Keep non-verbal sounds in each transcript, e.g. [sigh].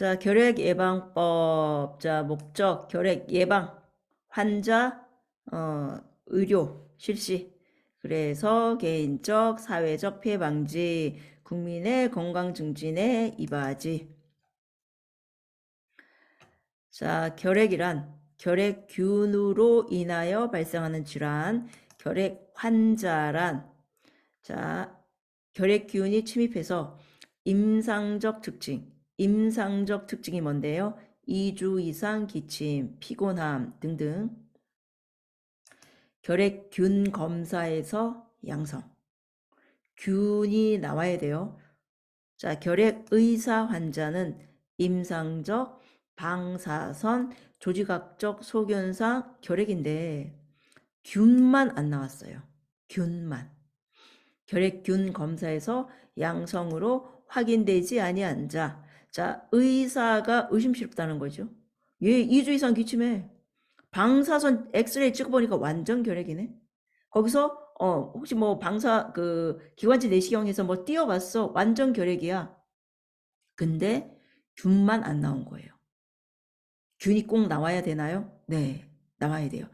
자, 결핵 예방법. 자, 목적, 결핵 예방, 환자, 어, 의료, 실시. 그래서 개인적, 사회적 피해 방지, 국민의 건강 증진에 이바지. 자, 결핵이란 결핵균으로 인하여 발생하는 질환, 결핵 환자란 자, 결핵균이 침입해서 임상적 특징, 임상적 특징이 뭔데요? 2주 이상 기침, 피곤함 등등. 결핵균 검사에서 양성. 균이 나와야 돼요. 자, 결핵 의사 환자는 임상적 방사선 조직학적 소견상 결핵인데 균만 안 나왔어요. 균만. 결핵균 검사에서 양성으로 확인되지 아니한 자. 자, 의사가 의심스럽다는 거죠. 얘 2주 이상 기침해. 방사선 엑스레이 찍어보니까 완전 결핵이네. 거기서 어 혹시 뭐 방사 그 기관지 내시경에서 뭐 띄어봤어. 완전 결핵이야. 근데 균만 안 나온 거예요. 균이 꼭 나와야 되나요? 네, 나와야 돼요.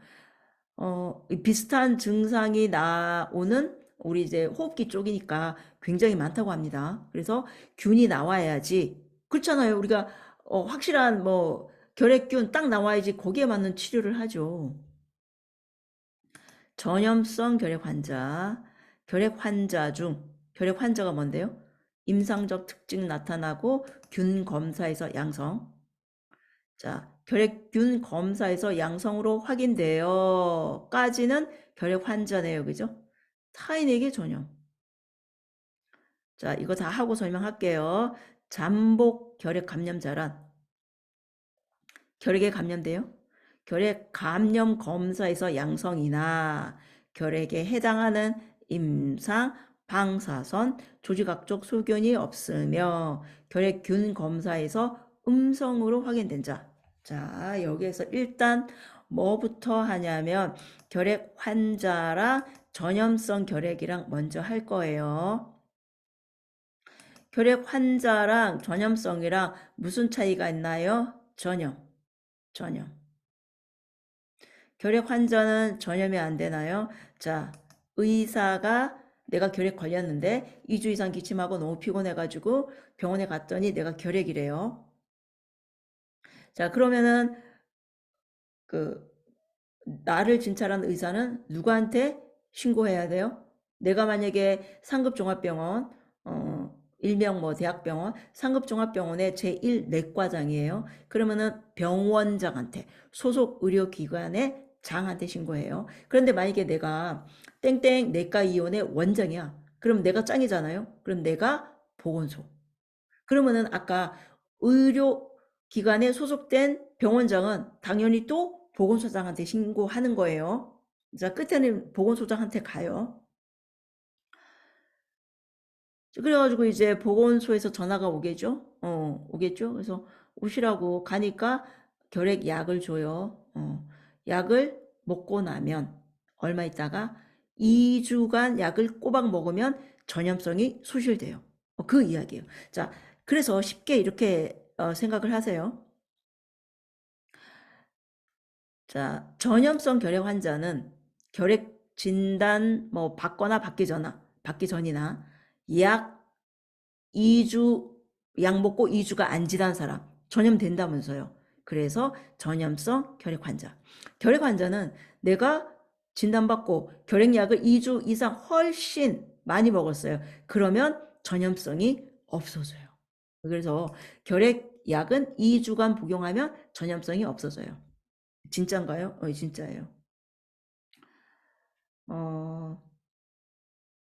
어, 이 비슷한 증상이 나오는 우리 이제 호흡기 쪽이니까 굉장히 많다고 합니다. 그래서 균이 나와야지 그렇잖아요. 우리가 어, 확실한 뭐 결핵균 딱 나와야지 거기에 맞는 치료를 하죠. 전염성 결핵 환자, 결핵 환자 중 결핵 환자가 뭔데요? 임상적 특징 나타나고 균 검사에서 양성. 자, 결핵균 검사에서 양성으로 확인되어까지는 결핵 환자네요. 그죠? 타인에게 전염. 자, 이거 다 하고 설명할게요. 잠복 결핵 감염자란 결핵에 감염돼요? 결핵 감염 검사에서 양성이나 결핵에 해당하는 임상 방사선 조직학적 소견이 없으며 결핵균 검사에서 음성으로 확인된 자. 자, 여기에서 일단 뭐부터 하냐면 결핵 환자랑 전염성 결핵이랑 먼저 할 거예요. 결핵 환자랑 전염성이랑 무슨 차이가 있나요? 전염. 전염. 결핵 환자는 전염이 안 되나요? 자, 의사가 내가 결핵 걸렸는데 2주 이상 기침하고 너무 피곤해가지고 병원에 갔더니 내가 결핵이래요. 자, 그러면은 그 나를 진찰한 의사는 누구한테 신고해야 돼요? 내가 만약에 상급종합병원 어 일명 뭐 대학병원 상급종합병원의 제1 내과장이에요. 그러면은 병원장한테 소속 의료기관의 장한테 신고해요. 그런데 만약에 내가 땡땡 내과 이원의 원장이야. 그럼 내가 짱이잖아요. 그럼 내가 보건소. 그러면은 아까 의료 기관에 소속된 병원장은 당연히 또 보건소장한테 신고하는 거예요. 자, 끝에는 보건소장한테 가요. 그래가지고 이제 보건소에서 전화가 오겠죠? 어, 오겠죠? 그래서 오시라고 가니까 결핵 약을 줘요. 어, 약을 먹고 나면 얼마 있다가 2주간 약을 꼬박 먹으면 전염성이 소실돼요. 어, 그 이야기예요. 자, 그래서 쉽게 이렇게 어, 생각을 하세요. 자, 전염성 결핵 환자는 결핵 진단 뭐 받거나 받기 전나 받기 전이나 약 2주 약 먹고 2주가 안 지난 사람 전염된다면서요. 그래서 전염성 결핵 환자. 결핵 환자는 내가 진단받고 결핵약을 2주 이상 훨씬 많이 먹었어요. 그러면 전염성이 없어져요. 그래서 결핵약은 2주간 복용하면 전염성이 없어져요. 진짠가요? 어, 진짜예요. 어,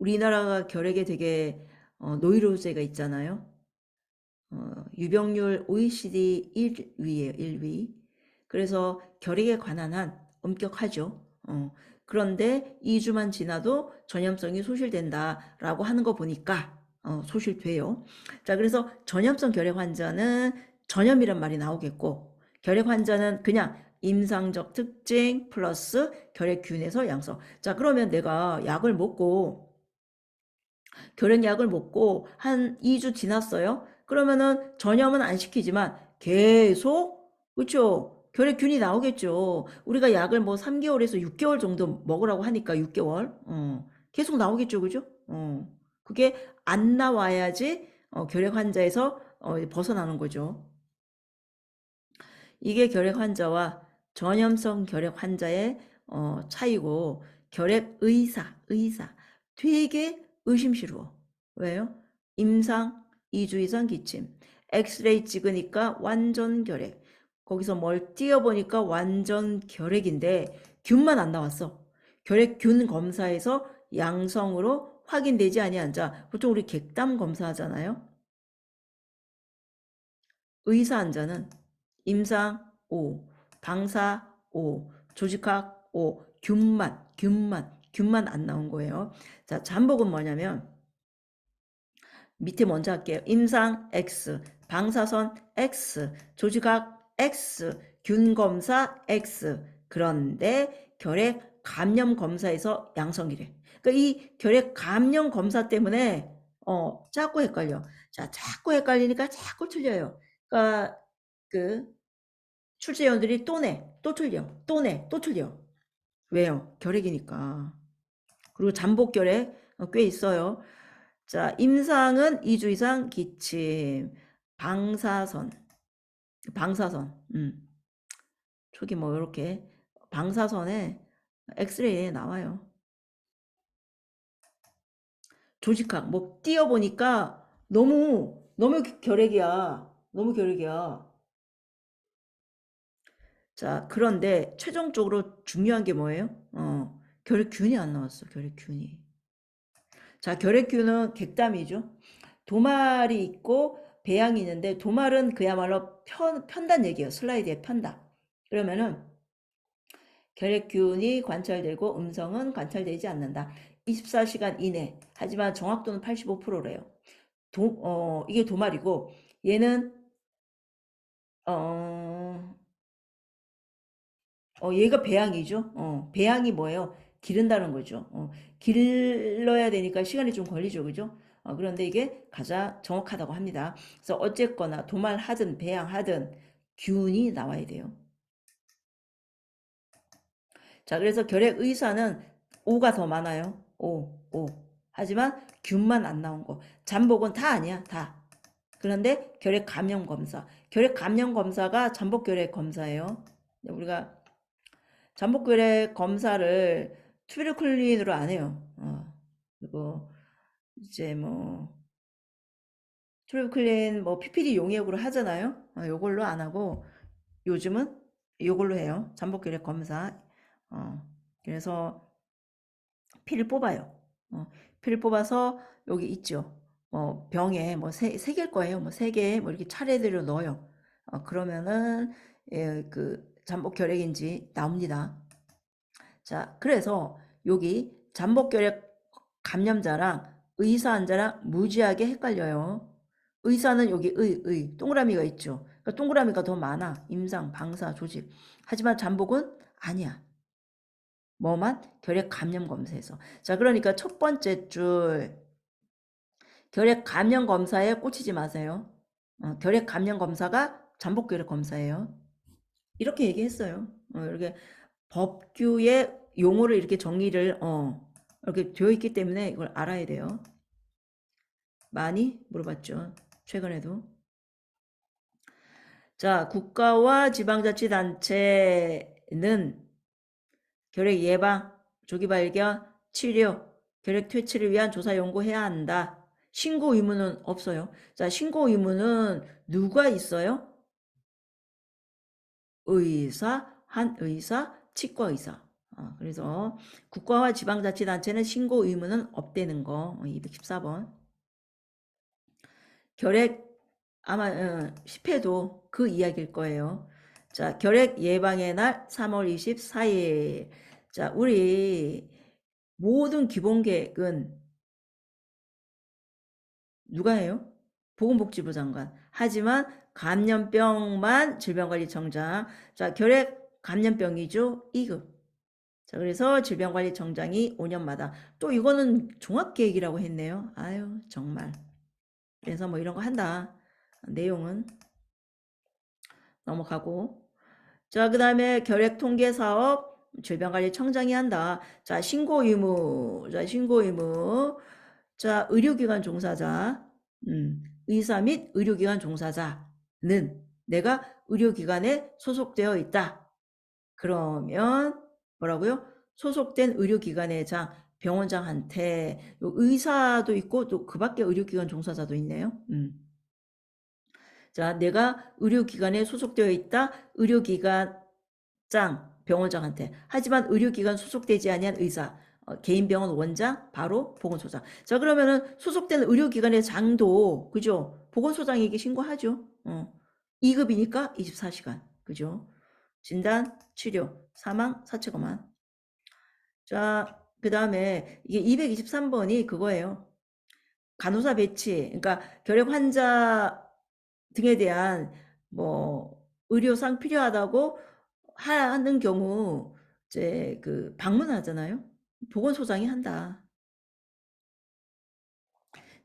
우리나라가 결핵에 되게 어, 노이로제가 있잖아요. 어, 유병률 OECD 1위예요. 1위. 그래서 결핵에 관한 한 엄격하죠. 어, 그런데 2주만 지나도 전염성이 소실된다라고 하는 거 보니까 어, 소실돼요. 자, 그래서 전염성 결핵 환자는 전염이란 말이 나오겠고 결핵 환자는 그냥 임상적 특징 플러스 결핵균에서 양성. 자, 그러면 내가 약을 먹고 결핵약을 먹고 한 2주 지났어요. 그러면은 전염은 안 시키지만 계속 그렇죠. 결핵균이 나오겠죠. 우리가 약을 뭐 3개월에서 6개월 정도 먹으라고 하니까 6개월. 어. 계속 나오겠죠. 그죠? 어. 그게 안 나와야지 어, 결핵 환자에서 어, 벗어나는 거죠. 이게 결핵 환자와 전염성 결핵 환자의 어, 차이고 결핵 의사, 의사 되게 의심스러워. 왜요? 임상 2주 이상 기침. 엑스레이 찍으니까 완전 결핵. 거기서 뭘 띄어보니까 완전 결핵인데 균만 안 나왔어. 결핵균 검사에서 양성으로 확인되지 아니한 자. 보통 우리 객담 검사하잖아요. 의사 환자는 임상 5, 방사 5, 조직학 5, 균만, 균만, 균만 안 나온 거예요. 자, 잠복은 뭐냐면 밑에 먼저 할게요. 임상 X, 방사선 X, 조직학 X, 균 검사 X. 그런데 결핵 감염 검사에서 양성이래. 그러니까 이 결핵 감염 검사 때문에 어, 자꾸 헷갈려. 자, 자꾸 헷갈리니까 자꾸 틀려요. 그러니까 그 출제위원들이 또 내, 또 틀려, 또 내, 또 틀려. 왜요? 결핵이니까. 그리고 잠복 결핵 어, 꽤 있어요. 자, 임상은 2주 이상 기침, 방사선, 방사선, 음. 저기 뭐 이렇게 방사선에 엑스레이에 나와요. 조직학 뭐 띄어보니까 너무 너무 결핵이야. 너무 결핵이야. 자, 그런데 최종적으로 중요한 게 뭐예요? 어, 결핵균이 안 나왔어. 결핵균이. 자, 결핵균은 객담이죠. 도말이 있고 배양이 있는데 도말은 그야말로 편, 편단 얘기예요. 슬라이드에 편다. 그러면은 결핵균이 관찰되고 음성은 관찰되지 않는다. 24시간 이내. 하지만 정확도는 85%래요. 도, 어, 이게 도말이고 얘는 어, 어, 얘가 배양이죠. 어, 배양이 뭐예요? 기른다는 거죠. 어, 길러야 되니까 시간이 좀 걸리죠. 그죠? 어, 그런데 이게 가장 정확하다고 합니다. 그래서 어쨌거나 도말하든 배양하든 균이 나와야 돼요. 자, 그래서 결핵 의사는 5가 더 많아요. 5, 5. 하지만 균만 안 나온 거. 잠복은 다 아니야. 다. 그런데 결핵 감염 검사. 결핵 감염 검사가 잠복 결핵 검사예요. 우리가 잠복 결핵 검사를 튜베르클린으로 안 해요. 어. 그리고 이제 뭐 튜베르클린 뭐 PPD 용역으로 하잖아요. 어, 요걸로 안 하고 요즘은 요걸로 해요. 잠복 결핵 검사. 어. 그래서 피를 뽑아요. 어. 피를 뽑아서 여기 있죠. 어, 병에 뭐 세, 세 개일 거예요. 뭐 세 개, 뭐 이렇게 차례대로 넣어요. 어, 그러면은, 예, 그, 잠복 결핵인지 나옵니다. 자, 그래서 여기 잠복 결핵 감염자랑 의사 환자랑 무지하게 헷갈려요. 의사는 여기 의, 의, 동그라미가 있죠. 그러니까 동그라미가 더 많아. 임상, 방사, 조직. 하지만 잠복은 아니야. 뭐만? 결핵 감염 검사에서. 자, 그러니까 첫 번째 줄 결핵 감염 검사에 꽂히지 마세요. 어, 결핵 감염 검사가 잠복 결핵 검사예요. 이렇게 얘기했어요. 어, 이렇게 법규의 용어를 이렇게 정의를 어, 이렇게 되어 있기 때문에 이걸 알아야 돼요. 많이 물어봤죠. 최근에도. 자, 국가와 지방자치단체는 결핵 예방, 조기 발견, 치료, 결핵 퇴치를 위한 조사 연구해야 한다. 신고 의무는 없어요. 자, 신고 의무는 누가 있어요? 의사, 한 의사, 치과 의사. 어, 그래서 국가와 지방자치단체는 신고 의무는 없다는 거. 214번. 결핵 아마 어, 10회도 그 이야기일 거예요. 자, 결핵 예방의 날 3월 24일. 자, 우리 모든 기본 계획은 누가 해요? 보건복지부 장관. 하지만 감염병만 질병관리청장. 자, 결핵 감염병이죠. 2급. 자, 그래서 질병관리청장이 5년마다 또 이거는 종합계획이라고 했네요. 아유, 정말. 그래서 뭐 이런 거 한다. 내용은 넘어가고 자, 그 다음에 결핵 통계 사업 질병관리청장이 한다. 자, 신고 의무. 자, 신고 의무. 자, 의료기관 종사자. 음, 의사 및 의료기관 종사자는 내가 의료기관에 소속되어 있다. 그러면 뭐라고요? 소속된 의료기관의 장, 병원장한테 요 의사도 있고 또 그 밖에 의료기관 종사자도 있네요. 음. 자, 내가 의료기관에 소속되어 있다. 의료기관 장, 병원장한테. 하지만 의료기관 소속되지 아니한 의사, 어, 개인 병원 원장, 바로 보건소장. 자, 그러면은 소속된 의료기관의 장도, 그죠? 보건소장에게 신고하죠. 어. 2급이니까 24시간. 그죠? 진단, 치료, 사망, 사체검안. 자, 그 다음에 이게 223번이 그거예요. 간호사 배치, 그러니까 결핵 환자 등에 대한 뭐 의료상 필요하다고 하는 경우 이제 그 방문하잖아요. 보건소장이 한다.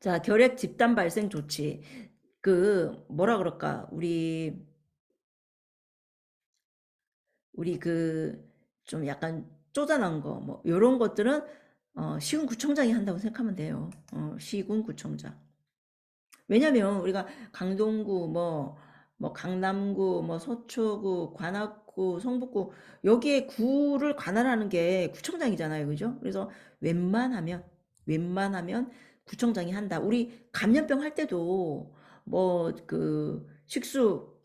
자, 결핵 집단 발생 조치. 그 뭐라 그럴까? 우리 우리 그 좀 약간 쪼잔한 거 뭐 요런 것들은 어, 시군구청장이 한다고 생각하면 돼요. 어, 시군구청장. 왜냐면 우리가 강동구 뭐, 뭐 강남구 뭐 서초구 관악구 성북구 여기에 구를 관할하는 게 구청장이잖아요 그죠 그래서 웬만하면 웬만하면 구청장이 한다 우리 감염병 할 때도 뭐 그 식수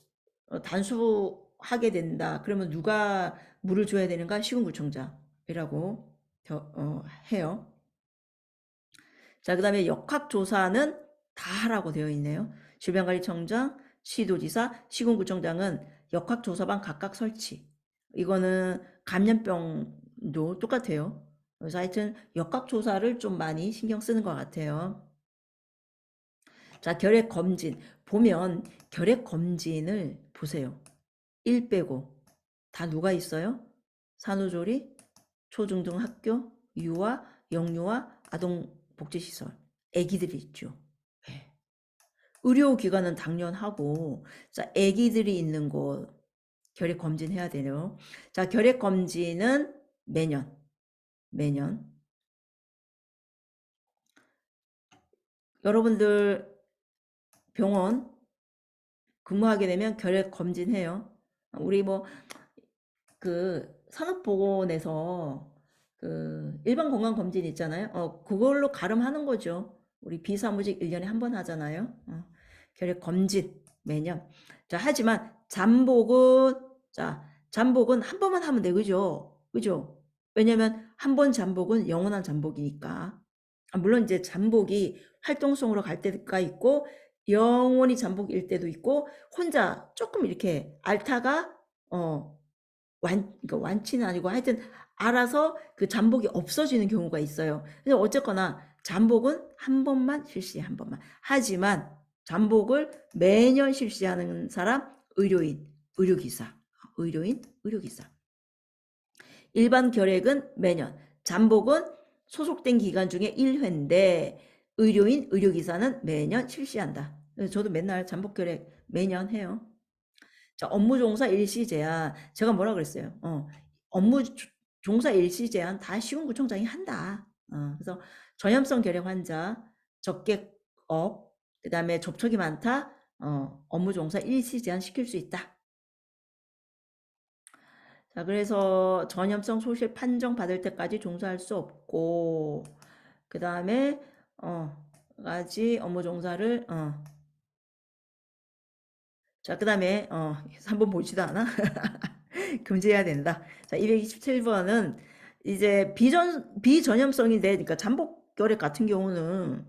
어, 단수 하게 된다 그러면 누가 물을 줘야 되는가 시군구청장이라고 겨- 어, 해요 자, 그 다음에 역학조사는 다 하라고 되어 있네요. 질병관리청장, 시도지사, 시군구청장은 역학조사반 각각 설치. 이거는 감염병도 똑같아요. 그래서 하여튼 역학조사를 좀 많이 신경 쓰는 것 같아요. 자, 결핵 검진. 보면 결핵 검진을 보세요. 1 빼고 다 누가 있어요? 산후조리, 초중등 학교, 유아, 영유아, 아동복지시설. 애기들이 있죠. 예. 의료기관은 당연하고, 자, 애기들이 있는 곳, 결핵 검진 해야 되네요. 자, 결핵 검진은 매년, 매년. 여러분들 병원 근무하게 되면 결핵 검진해요. 우리 뭐, 그, 산업보건에서 그, 일반 건강 검진 있잖아요. 어, 그걸로 가름하는 거죠. 우리 비사무직 1년에 한 번 하잖아요. 어, 결핵 검진 매년. 자, 하지만 잠복은 자, 잠복은 한 번만 하면 돼. 그죠? 그죠? 왜냐면 한 번 잠복은 영원한 잠복이니까. 아, 물론 이제 잠복이 활동성으로 갈 때가 있고 영원히 잠복일 때도 있고 혼자 조금 이렇게 앓다가 어 완, 그러니까 완치는 아니고 하여튼 알아서 그 잠복이 없어지는 경우가 있어요. 근데 어쨌거나 잠복은 한 번만 실시 한 번만. 하지만 잠복을 매년 실시하는 사람 의료인, 의료기사, 의료인, 의료기사. 일반 결핵은 매년, 잠복은 소속된 기간 중에 1회인데 의료인, 의료기사는 매년 실시한다. 그래서 저도 맨날 잠복 결핵 매년 해요. 자, 업무 종사 일시 제한. 제가 뭐라 그랬어요? 어, 업무 조- 종사 일시 제한 다 시군구청장이 한다. 어, 그래서 전염성 결핵 환자, 적객업, 그 다음에 접촉이 많다, 어, 업무 종사 일시 제한 시킬 수 있다. 자, 그래서 전염성 소실 판정 받을 때까지 종사할 수 없고, 그 다음에, 어, 가지 업무 종사를, 어. 자, 그 다음에, 어, 한번 보지도 않아? [laughs] 금지해야 된다. 자, 227번은 이제 비전, 비전염성인데, 그러니까 잠복 결핵 같은 경우는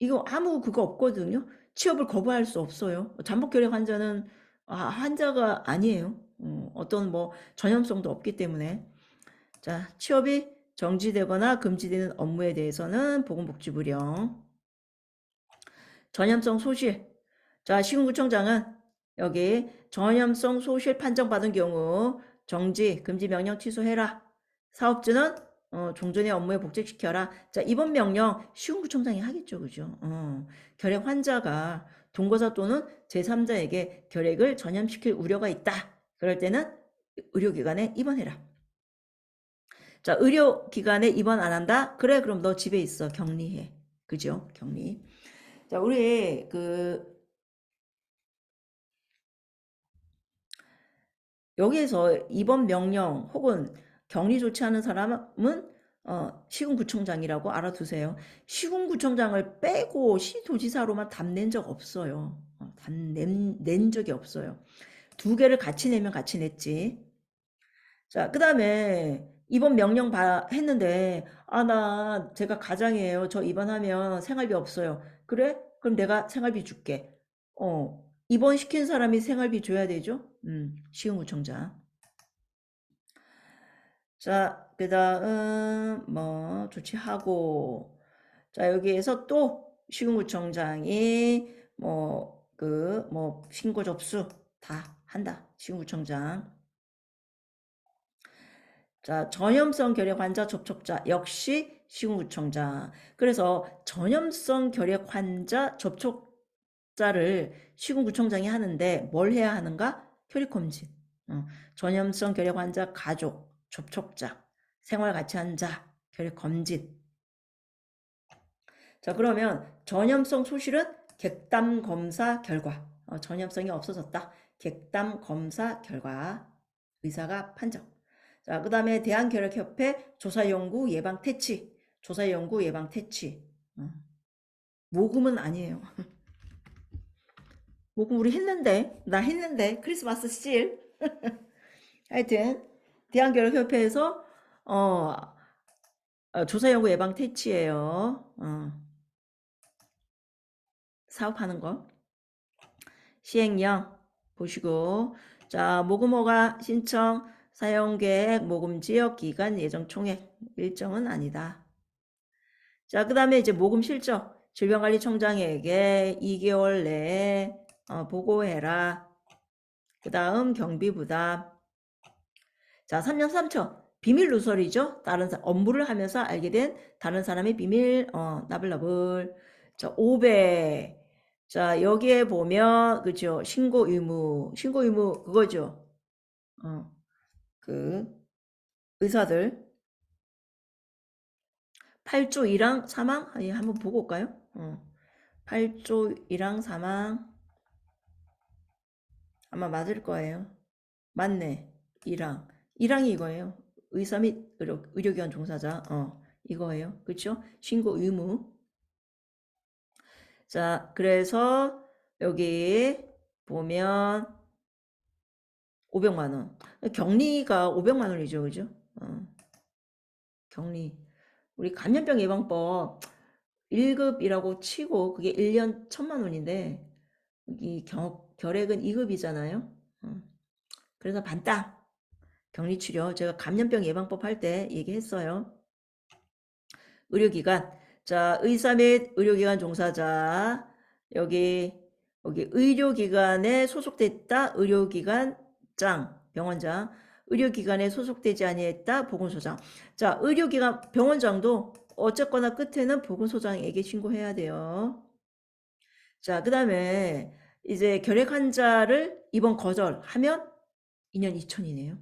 이거 아무 그거 없거든요. 취업을 거부할 수 없어요. 잠복 결핵 환자는 아, 환자가 아니에요. 어, 어떤 뭐 전염성도 없기 때문에. 자, 취업이 정지되거나 금지되는 업무에 대해서는 보건복지부령. 전염성 소실. 자, 시군구청장은 여기 전염성 소실 판정받은 경우 정지, 금지 명령 취소해라. 사업주는 어, 종전의 업무에 복직시켜라. 자, 이번 명령 시군구청장이 하겠죠. 그죠? 어, 결핵 환자가 동거자 또는 제3자에게 결핵을 전염시킬 우려가 있다. 그럴 때는 의료기관에 입원해라. 자, 의료기관에 입원 안 한다? 그래, 그럼 너 집에 있어. 격리해. 그죠? 격리. 자, 우리 그 여기에서 이번 명령 혹은 격리 조치하는 사람은 어, 시군구청장이라고 알아두세요. 시군구청장을 빼고 시도지사로만 답낸 적 없어요. 어, 답낸 낸 적이 없어요. 두 개를 같이 내면 같이 냈지. 자, 그 다음에 이번 명령 봐, 했는데, 아, 나 제가 가장이에요. 저 입원하면 생활비 없어요. 그래? 그럼 내가 생활비 줄게. 어, 입원 시킨 사람이 생활비 줘야 되죠? 음, 시흥구청장. 자, 그 다음, 뭐, 조치하고. 자, 여기에서 또 시흥구청장이 뭐, 그, 뭐, 신고 접수 다 한다. 시흥구청장. 자, 전염성 결핵 환자 접촉자 역시 시군구청장. 그래서 전염성 결핵 환자 접촉자를 시군구청장이 하는데 뭘 해야 하는가? 혈액 검진. 어, 전염성 결핵 환자 가족, 접촉자, 생활 같이 한 자, 결핵 검진. 자, 그러면 전염성 소실은 객담 검사 결과. 어, 전염성이 없어졌다. 객담 검사 결과. 의사가 판정. 자, 그 다음에 대한결핵협회 조사연구 예방 퇴치. 조사연구 예방 퇴치. 어. 모금은 아니에요. [laughs] 모금 우리 했는데, 나 했는데, 크리스마스 실. [laughs] 하여튼, 대한결핵협회에서, 어, 어, 조사 연구 예방 퇴치예요. 어. 사업하는 거. 시행령 보시고, 자, 모금허가 신청, 사용계획, 모금 지역, 기간, 예정 총액 일정은 아니다. 자, 그 다음에 이제 모금 실적. 질병관리청장에게 2개월 내에 어, 보고해라. 그 다음 경비 부담. 자, 3년 3초. 비밀 누설이죠. 다른 사, 업무를 하면서 알게 된 다른 사람의 비밀, 어, 나블나블. 자, 500. 자, 여기에 보면, 그죠. 신고 의무. 신고 의무, 그거죠. 어. 그 의사들 8조 1항 사망 아니 한번 보고 올까요? 어. 8조 1항 사망 아마 맞을 거예요. 맞네. 1항. 1항이 이거예요. 의사 및 의료, 의료기관 종사자. 어, 이거예요. 그렇죠? 신고 의무. 자, 그래서 여기 보면 500만 원. 격리가 500만 원이죠. 그죠? 어. 격리. 우리 감염병 예방법 1급이라고 치고 그게 1년 1000만 원인데 이 겨, 결핵은 2급이잖아요. 어. 그래서 반땅 격리 치료. 제가 감염병 예방법 할 때 얘기했어요. 의료기관. 자 의사 및 의료기관 종사자. 여기 여기 의료기관에 소속됐다. 의료기관 장 병원장. 의료기관에 소속되지 아니했다. 보건소장. 자 의료기관 병원장도 어쨌거나 끝에는 보건소장에게 신고해야 돼요. 자 그 다음에 이제 결핵 환자를 입원 거절하면 2년 2천이네요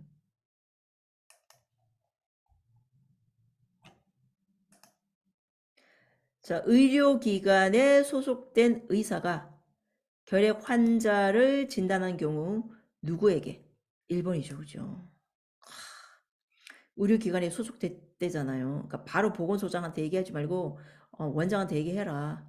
자 의료기관에 소속된 의사가 결핵 환자를 진단한 경우 누구에게 1번이죠. 그죠? 의료기관에 소속됐대잖아요. 그러니까 바로 보건소장한테 얘기하지 말고 어, 원장한테 얘기해라.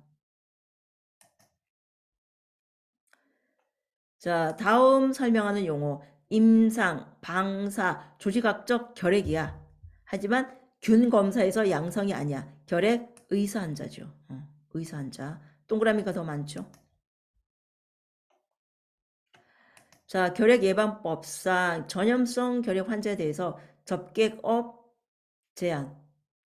자, 다음 설명하는 용어. 임상, 방사, 조직학적 결핵이야. 하지만 균 검사에서 양성이 아니야. 결핵 의사 환자죠. 어, 의사 환자. 동그라미가 더 많죠. 자, 결핵 예방법상 전염성 결핵 환자에 대해서 접객업 제한,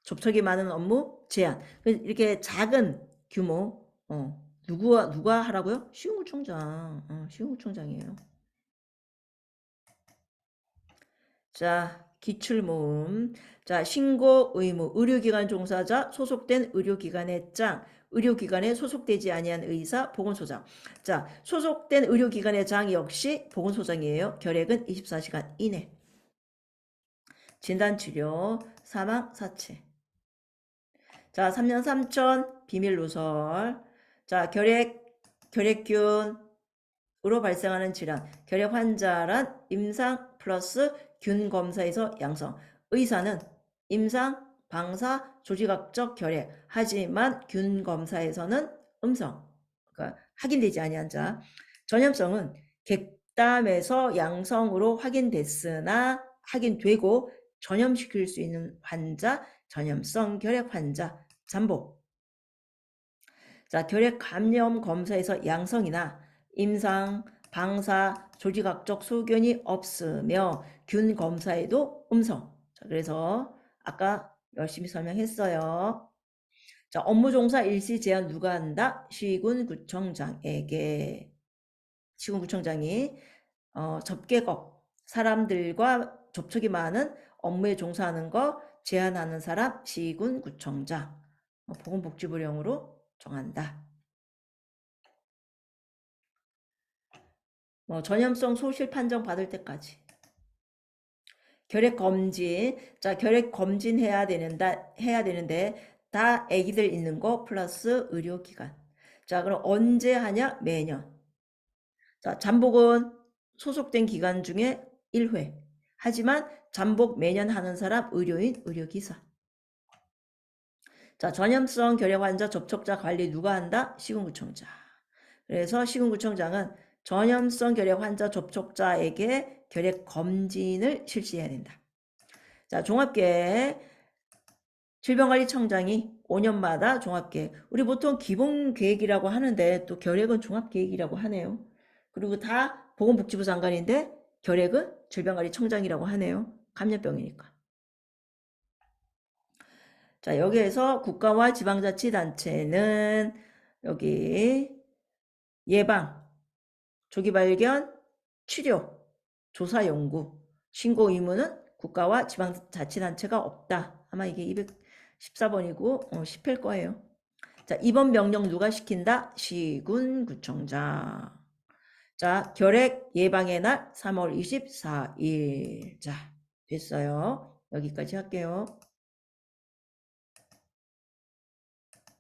접촉이 많은 업무 제한. 이렇게 작은 규모, 어, 누구와 누가 하라고요? 시흥구청장, 어, 시흥구청장이에요. 자, 기출 모음. 자, 신고 의무. 의료기관 종사자, 소속된 의료기관의 장. 의료기관에 소속되지 아니한 의사, 보건소장. 자, 소속된 의료기관의 장 역시 보건소장이에요. 결핵은 24시간 이내. 진단치료, 사망, 사체. 자, 3년 3천, 비밀 누설. 자, 결핵, 결핵균으로 발생하는 질환. 결핵 환자란 임상 플러스 균 검사에서 양성. 의사는 임상, 방사, 조직학적 결핵. 하지만 균 검사에서는 음성. 그러니까 확인되지 아니한 자. 전염성은 객담에서 양성으로 확인됐으나 확인되고 전염시킬 수 있는 환자, 전염성 결핵 환자, 잠복. 자, 결핵 감염 검사에서 양성이나 임상, 방사, 조직학적 소견이 없으며 균 검사에도 음성. 자, 그래서 아까 열심히 설명했어요. 자, 업무 종사 일시 제한 누가 한다? 시군구청장에게. 시군구청장이 어, 접객업 사람들과 접촉이 많은 업무에 종사하는 거 제한하는 사람 시군구청장 어, 보건복지부령으로 정한다. 뭐 전염성 소실 판정 받을 때까지. 결핵 검진. 자, 결핵 검진 해야 되는다 해야 되는데 다 애기들 있는 거 플러스 의료 기관. 자, 그럼 언제 하냐? 매년. 자, 잠복은 소속된 기관 중에 1회. 하지만 잠복 매년 하는 사람 의료인, 의료기사. 자, 전염성 결핵 환자 접촉자 관리 누가 한다? 시군구청장. 그래서 시군구청장은 전염성 결핵 환자 접촉자에게 결핵 검진을 실시해야 된다. 자, 종합계획 질병관리청장이 5년마다 종합계획. 우리 보통 기본 계획이라고 하는데 또 결핵은 종합계획이라고 하네요. 그리고 다 보건복지부 장관인데 결핵은 질병관리청장이라고 하네요. 감염병이니까. 자, 여기에서 국가와 지방자치단체는 여기 예방, 조기 발견, 치료, 조사 연구, 신고 의무는 국가와 지방자치단체가 없다. 아마 이게 214번이고 어, 10회일 거예요. 자, 이번 명령 누가 시킨다? 시군구청장. 자, 결핵 예방의 날 3월 24일. 자, 됐어요. 여기까지 할게요.